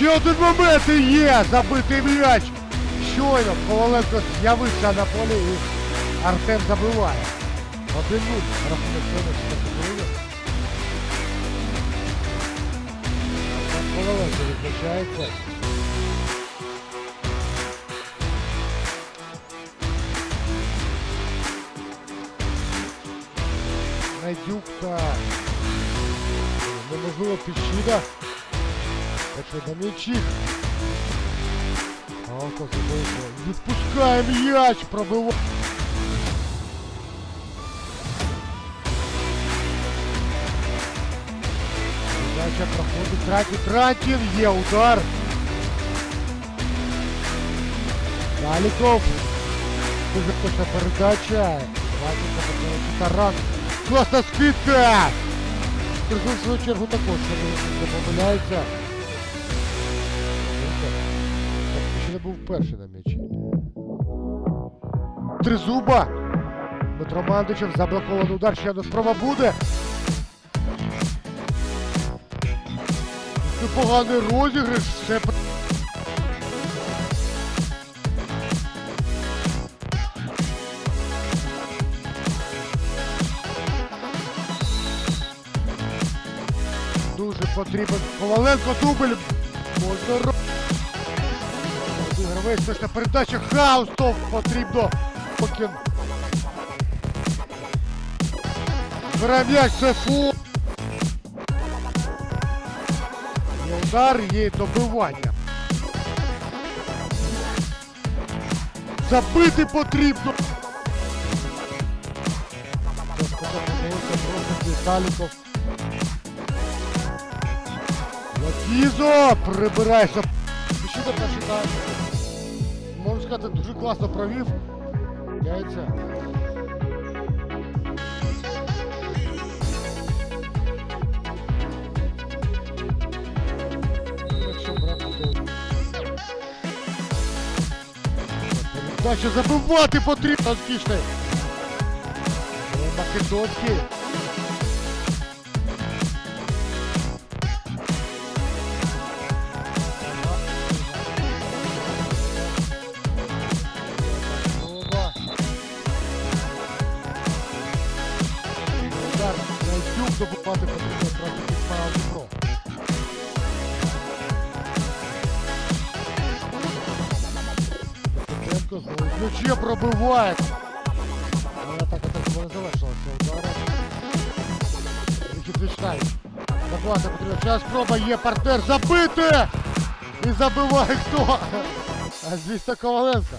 Ще один момент і є! Забитий м'яч! Щойно Коваленко з'явився на полі і Артем забиває. 1-0. Рахунок сьогодні хвилини. Артем Коваленко відзначається. Найдюк та неможливо підчина. Що на м'ячі. Галка забиває. Відпускає м'яч, пробиває. Передача проходить Тракін. Тракін є удар. Даліков. Дуже точна передача. Передача Таран. Класна скидка! Тризуб в свою чергу також не помиляється. Був перший на м'ячі. Тризуба! Дмитро Мандичев заблокований удар, ще одна спроба буде. Непоганий розіграш, все Дуже потрібен Коваленко дубль. Можна Гравець, точна передача. Хаустов потрібно. Покін. Бере м'яч, фу. Удар, є добивання. Забити потрібно. Віталіков. Латізо прибирається. Ще до перший тайм. Можу дуже класно провів. Яйця. Передача забивати потрібно. Македонський. Добувати потрібно трохи підпав Дніпро. Ключе. Але атака так не завершилася ударом. Вихід Вічнай. Забувати потрібно. Час спроба є партнер забити! І забиває хто? А звісно Коваленко.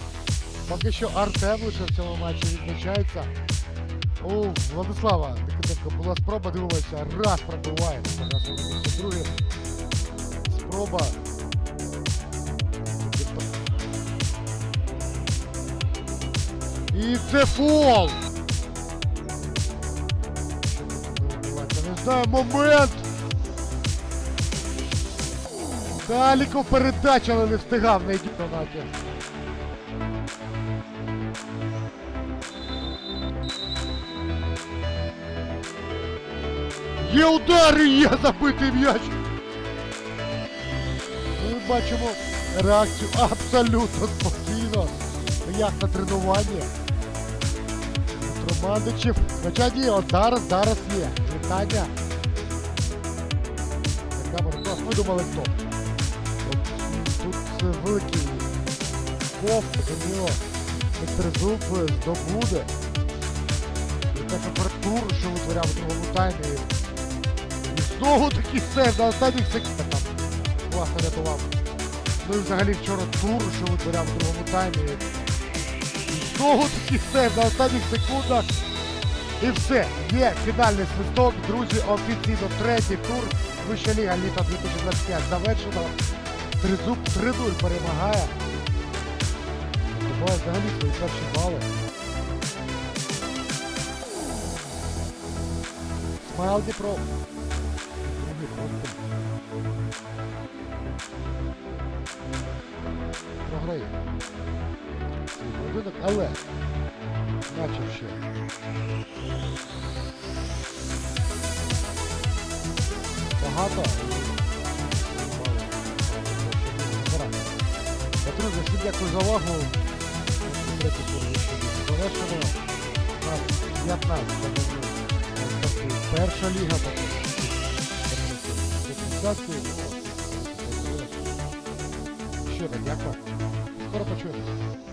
Поки що Артем лише в цьому матчі відзначається. У Владислава Никитенко була спроба, дивилася, раз пробиває. Друге спроба. І це фол! Не знаю, момент! Даліков передача, але не встигав на діонаті. Є удар і є забитий м'яч. Ми бачимо реакцію абсолютно спокійно. Як на тренуванні. Дмитро Мандичів. Хоча ні, от зараз, зараз є. Вітання. Яка боротьба? Ми думали хто. Тут великий ков, до нього Петрезуб здобуде. І та температуру, що витворяв у другому таймі. Знову такий сейв на останніх секундах. Класно рятував. Ну і взагалі вчора тур, що витворяв у другому таймі. Знову такий сейв на останніх секундах. І все. Є фінальний свисток. Друзі, офіційно третій тур. Вища ліга літа 2025 завершено. Тризуб 3-0 перемагає. Здобуває взагалі свої перші бали. Смайл Дніпро. Програє. Свій поєдинок, але наче ще. Багато. Мало. дякую за увагу. Завершено. У нас 15 шановні, е, Дальше его. Еще раз, я Скоро почуем.